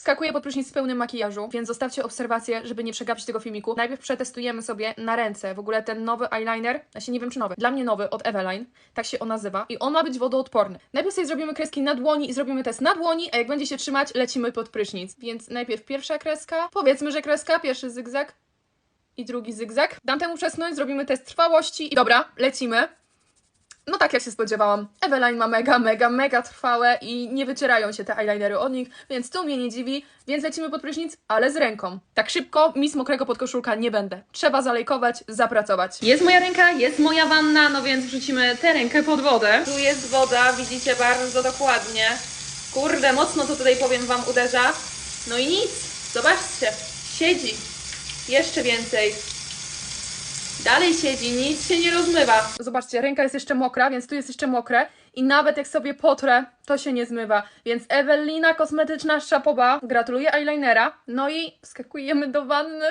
Skakuję pod prysznic z pełnym makijażu, więc zostawcie obserwację, żeby nie przegapić tego filmiku. Najpierw przetestujemy sobie na ręce w ogóle ten nowy eyeliner, się nie wiem czy nowy, dla mnie nowy od Eveline, tak się on nazywa i on ma być wodoodporny. Najpierw sobie zrobimy kreski na dłoni i zrobimy test na dłoni, a jak będzie się trzymać, lecimy pod prysznic. Więc najpierw pierwsza kreska, powiedzmy, że kreska, pierwszy zygzak i drugi zygzak. Dam temu przesnąć, zrobimy test trwałości i dobra, lecimy. No tak jak się spodziewałam. Eveline ma mega, mega, mega trwałe i nie wycierają się te eyelinery od nich, więc to mnie nie dziwi, więc lecimy pod prysznic, ale z ręką. Tak szybko, mis mokrego podkoszulka nie będę. Trzeba zalejkować, zapracować. Jest moja ręka, jest moja wanna, no więc wrzucimy tę rękę pod wodę. Tu jest woda, widzicie bardzo dokładnie. Kurde, mocno to tutaj powiem Wam uderza. No i nic, zobaczcie, siedzi. Jeszcze więcej. Dalej siedzi, nic się nie rozmywa. Zobaczcie, ręka jest jeszcze mokra, więc tu jest jeszcze mokre. I nawet jak sobie potrę, to się nie zmywa. Więc Ewelina Kosmetyczna Szapoba gratuluję eyelinera. No i skakujemy do wanny.